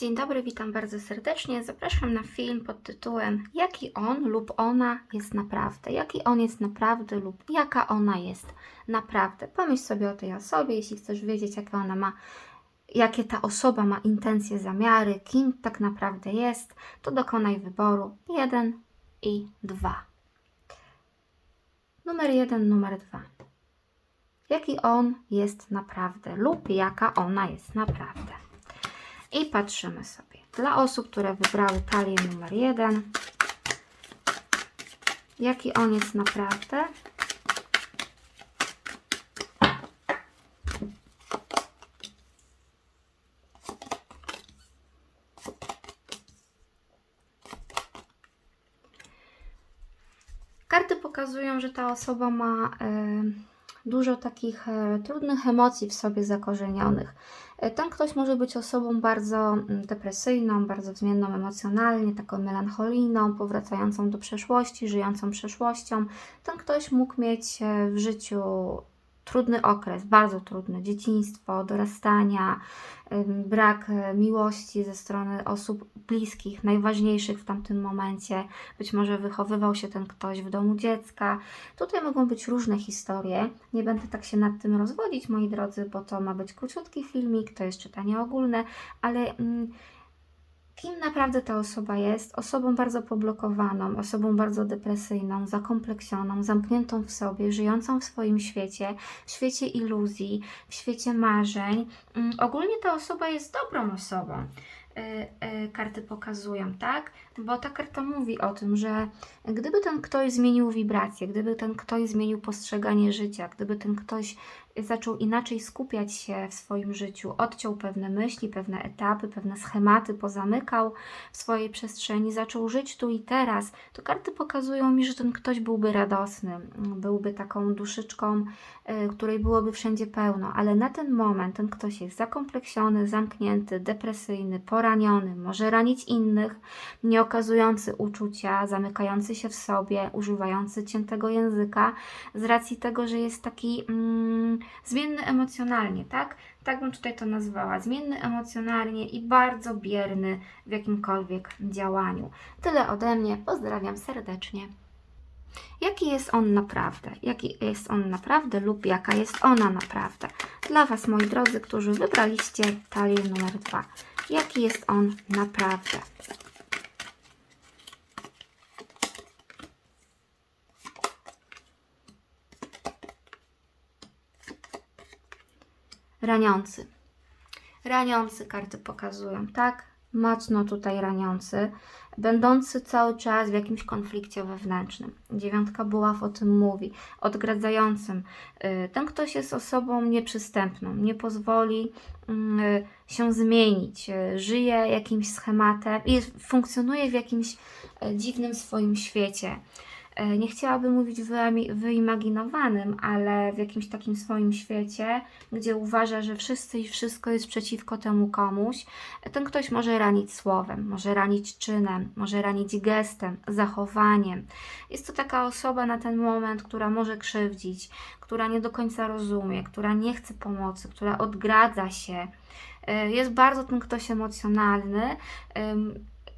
Dzień dobry, witam bardzo serdecznie. Zapraszam na film pod tytułem Jaki on lub ona jest naprawdę? Jaki on jest naprawdę lub jaka ona jest naprawdę? Pomyśl sobie o tej osobie, jeśli chcesz wiedzieć, jakie ona ma, jakie ta osoba ma intencje, zamiary, kim tak naprawdę jest, to dokonaj wyboru 1 i 2. Numer 1, numer 2. Jaki on jest naprawdę lub jaka ona jest naprawdę? I patrzymy sobie. Dla osób, które wybrały talię numer jeden, jaki on jest naprawdę. Karty pokazują, że ta osoba ma e, dużo takich e, trudnych emocji w sobie zakorzenionych. E, Ten ktoś może być osobą bardzo mm, depresyjną, bardzo zmienną emocjonalnie, taką melancholijną, powracającą do przeszłości, żyjącą przeszłością. Ten ktoś mógł mieć e, w życiu trudny okres, bardzo trudny, dzieciństwo, dorastania, brak e, miłości ze strony osób bliskich, najważniejszych w tamtym momencie. Być może wychowywał się ten ktoś w domu dziecka. Tutaj mogą być różne historie. Nie będę tak się nad tym rozwodzić, moi drodzy, bo to ma być króciutki filmik, to jest czytanie ogólne, ale mm, kim naprawdę ta osoba jest? Osobą bardzo poblokowaną, osobą bardzo depresyjną, zakompleksioną, zamkniętą w sobie, żyjącą w swoim świecie, w świecie iluzji, w świecie marzeń. Mm, Ogólnie ta osoba jest dobrą osobą. Y, y, Karty pokazują, tak? Bo ta karta mówi o tym, że gdyby ten ktoś zmienił wibrację, gdyby ten ktoś zmienił postrzeganie życia, gdyby ten ktoś zaczął inaczej skupiać się w swoim życiu, odciął pewne myśli, pewne etapy, pewne schematy, pozamykał w swojej przestrzeni, zaczął żyć tu i teraz, to karty pokazują mi, że ten ktoś byłby radosny, byłby taką duszyczką, y, której byłoby wszędzie pełno, ale na ten moment ten ktoś jest zakompleksiony, zamknięty, depresyjny, poraniony, może ranić innych, nie okazujący uczucia, zamykający się w sobie, używający ciętego języka, z racji tego, że jest taki mm, zmienny emocjonalnie, tak? Tak bym tutaj to nazwała. Zmienny emocjonalnie i bardzo bierny w jakimkolwiek działaniu. Tyle ode mnie. Pozdrawiam serdecznie. Jaki jest on naprawdę? Jaki jest on naprawdę lub jaka jest ona naprawdę? Dla Was, moi drodzy, którzy wybraliście talię numer dwa. Jaki jest on naprawdę? Raniący. Raniący karty pokazują, tak? Mocno tutaj raniący, będący cały czas w jakimś konflikcie wewnętrznym. Dziewiątka buław o tym mówi, odgradzającym. Y, Ten ktoś jest osobą nieprzystępną, nie pozwoli mm, y, się zmienić, y, żyje jakimś schematem i funkcjonuje w jakimś dziwnym swoim świecie. E, nie chciałabym mówić wyimaginowanym, ale w jakimś takim swoim świecie, gdzie uważa, że wszyscy i wszystko jest przeciwko temu komuś, ten ktoś może ranić słowem, może ranić czynem, może ranić gestem, zachowaniem. Jest to taka osoba na ten moment, która może krzywdzić, która nie do końca rozumie, która nie chce pomocy, która odgradza się. E, Jest bardzo ten ktoś emocjonalny.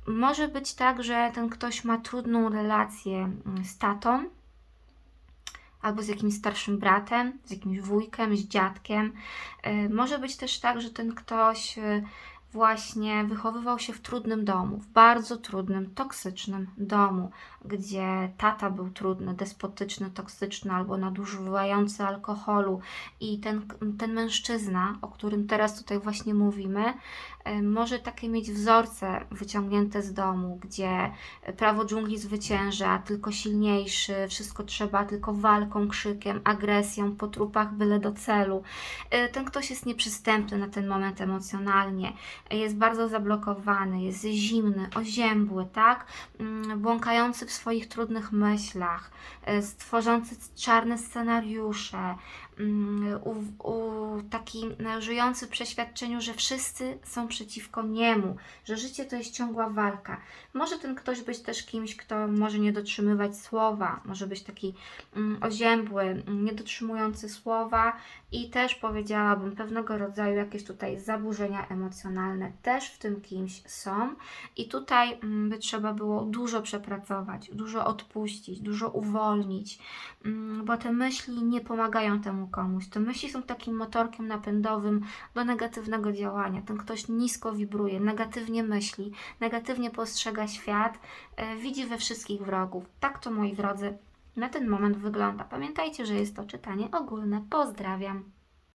Może być tak, że ten ktoś ma trudną relację mm, z tatą, albo z jakimś starszym bratem, z jakimś wujkiem, z dziadkiem. Y, Może być też tak, że ten ktoś y, właśnie wychowywał się w trudnym domu, w bardzo trudnym, toksycznym domu, gdzie tata był trudny, despotyczny, toksyczny albo nadużywający alkoholu i ten, ten mężczyzna, o którym teraz tutaj właśnie mówimy, y, może takie mieć wzorce wyciągnięte z domu, gdzie prawo dżungli zwycięża, tylko silniejszy, wszystko trzeba tylko walką, krzykiem, agresją, po trupach byle do celu. Y, Ten ktoś jest nieprzystępny na ten moment emocjonalnie, jest bardzo zablokowany, jest zimny, oziębły, tak? Mm, Błąkający w swoich trudnych myślach, y, stworzący czarne scenariusze, mm, u, u, taki e, żyjący w przeświadczeniu, że wszyscy są przeciwko niemu, że życie to jest ciągła walka. Może ten ktoś być też kimś, kto może nie dotrzymywać słowa, może być taki mm, oziębły, mm, nie dotrzymujący słowa i też powiedziałabym pewnego rodzaju jakieś tutaj zaburzenia emocjonalne też w tym kimś są i tutaj mm, by trzeba było dużo przepracować, dużo odpuścić, dużo uwolnić, mm, bo te myśli nie pomagają temu komuś. Te myśli są takim motorkiem napędowym do negatywnego działania. Ten ktoś nisko wibruje, negatywnie myśli, negatywnie postrzega świat, e, widzi we wszystkich wrogów. Tak to moi drodzy na ten moment wygląda. Pamiętajcie, że jest to czytanie ogólne. Pozdrawiam.